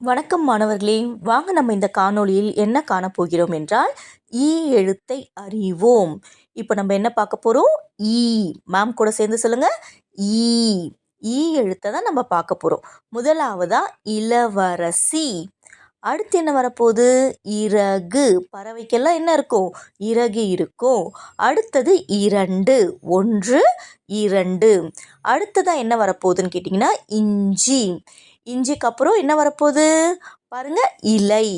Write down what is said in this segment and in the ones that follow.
வணக்கம் மாணவர்களே. வாங்க நம்ம இந்த காணொளியில் என்ன காணப்போகிறோம் என்றால் ஈ எழுத்தை அறிவோம். இப்போ நம்ம என்ன பார்க்க போகிறோம் ஈ. மேம் கூட சேர்ந்து சொல்லுங்க. ஈ. ஈ எழுத்தை தான் நம்ம பார்க்க போகிறோம் முதலாவதா இளவரசி. அடுத்து என்ன வரப்போகுது? இறகு. பறவைக்கெல்லாம் என்ன இருக்கும்? இறகு இருக்கும். அடுத்தது இரண்டு. ஒன்று இரண்டு. அடுத்ததான் என்ன வரப்போகுதுன்னு கேட்டிங்கன்னா இஞ்சி. இஞ்சிக்கு அப்புறம் என்ன வரப்போகுது? பாருங்க இலை.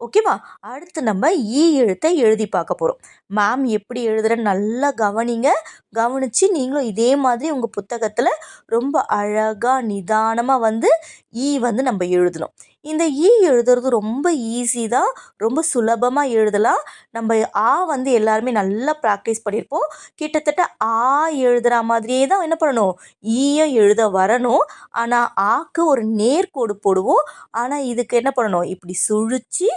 ஓகேவா அடுத்து நம்ம ஈ எழுத்தை எழுதி பார்க்க போகிறோம் மேம் எப்படி எழுதுறேன்னு நல்லா கவனிங்க. கவனித்து நீங்களும் இதே மாதிரி உங்கள் புத்தகத்தில் ரொம்ப அழகாக நிதானமாக வந்து ஈ வந்து நம்ம எழுதணும். இந்த ஈ எழுதுறது ரொம்ப ஈஸி தான். ரொம்ப சுலபமாக எழுதலாம். நம்ம ஆ வந்து எல்லாருமே நல்லா ப்ராக்டிஸ் பண்ணியிருப்போம் கிட்டத்தட்ட ஆ எழுதுகிற மாதிரியே தான் என்ன பண்ணணும்? E ஈயும் எழுத வரணும். ஆனால் ஆக்கு ஒரு நேர்கோடு போடுவோம். ஆனால் இதுக்கு என்ன பண்ணணும்? இப்படி சுழிச்சு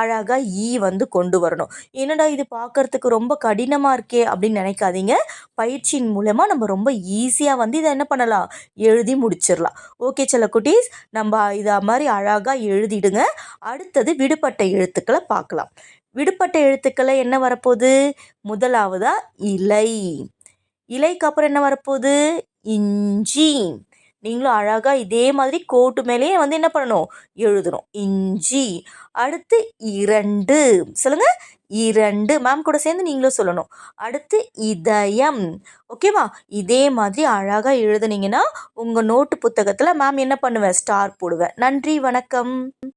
அழகாக ஈ e வந்து கொண்டு வரணும். என்னடா இது பார்க்குறதுக்கு ரொம்ப கடினமாக இருக்கே அப்படின்னு நினைக்காதீங்க. பயிற்சியின் மூலமாக நம்ம ரொம்ப ஈஸியாக வந்து இதை என்ன பண்ணலாம்? எழுதி முடிச்சிடலாம். ஓகே சில குட்டீஸ் நம்ம இதை மாதிரி அழகாக எழுதிடுங்க. அடுத்தது விடுபட்ட எழுத்துக்களை பார்க்கலாம். விடுபட்ட எழுத்துக்களை என்ன வரப்போகுது? முதலாவதா இலை. இலைக்கு அப்புறம் என்ன வரப்போகுது? இஞ்சி. நீங்களும் அழகாக இதே மாதிரி கோட்டு மேலேயே வந்து என்ன பண்ணணும்? எழுதணும். இஞ்சி. அடுத்து இரண்டு. சொல்லுங்கள் இரண்டு மேம் கூட சேர்ந்து நீங்களும் சொல்லணும். அடுத்து இதயம். ஓகேவா இதே மாதிரி அழகாக எழுதுனீங்கன்னா உங்கள் நோட்டு புத்தகத்தில் மேம் என்ன பண்ணுவேன் ஸ்டார் போடுவேன் நன்றி வணக்கம்.